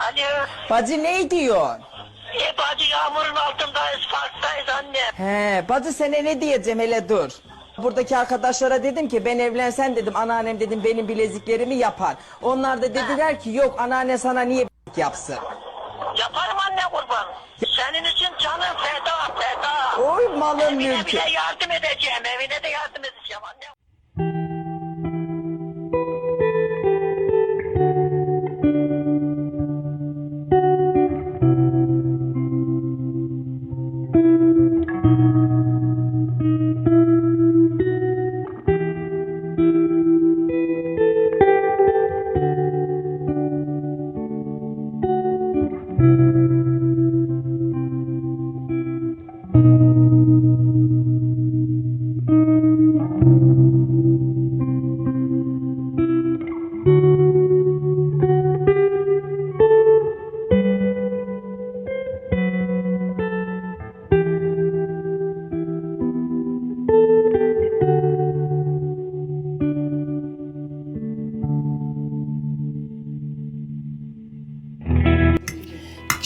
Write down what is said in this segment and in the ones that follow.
Alo. Bacı ne diyorsun? E bacı yağmurun altındayız, parktayız annem. He, bacı sana ne diyeceğim hele dur. Buradaki arkadaşlara dedim ki ben evlensen dedim anneannem dedim benim bileziklerimi yapar. Onlar da dediler ki yok anneanne sana niye yapsın. Yaparım anne kurban. Senin için canım feda, feda. Oy malın Evine mülkü. bile yardım edeceğim, evine de yardım edeceğim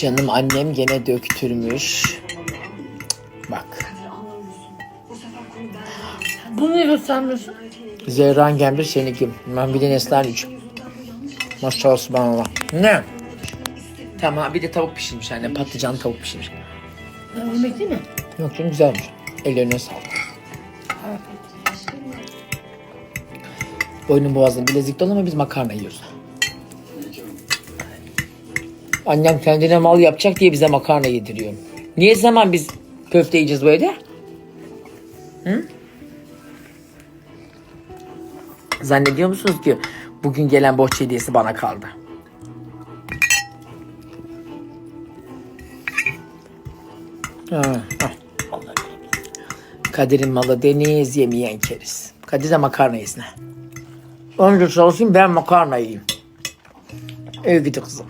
Canım annem gene döktürmüş. Bak. Bunu niye göstermiyorsun? Zehran Gembir seninki. Ben bir de Neslihan üç. Maşallah subhanallah. Ne? Tamam bir de tavuk pişirmiş anne. Patlıcan tavuk pişirmiş. Yemek değil mi? Yok canım güzelmiş. Ellerine sağlık. Boynun boğazın bilezik dolu ama biz makarna yiyoruz. Annem kendine mal yapacak diye bize makarna yediriyor. Niye zaman biz köfte yiyeceğiz bu evde? Hı? Zannediyor musunuz ki bugün gelen borç hediyesi bana kaldı? Kadir'in malı deniz yemeyen keriz. Kadir de makarna yesin. Önce çalışayım ben makarna yiyeyim. Ev gidi kızım.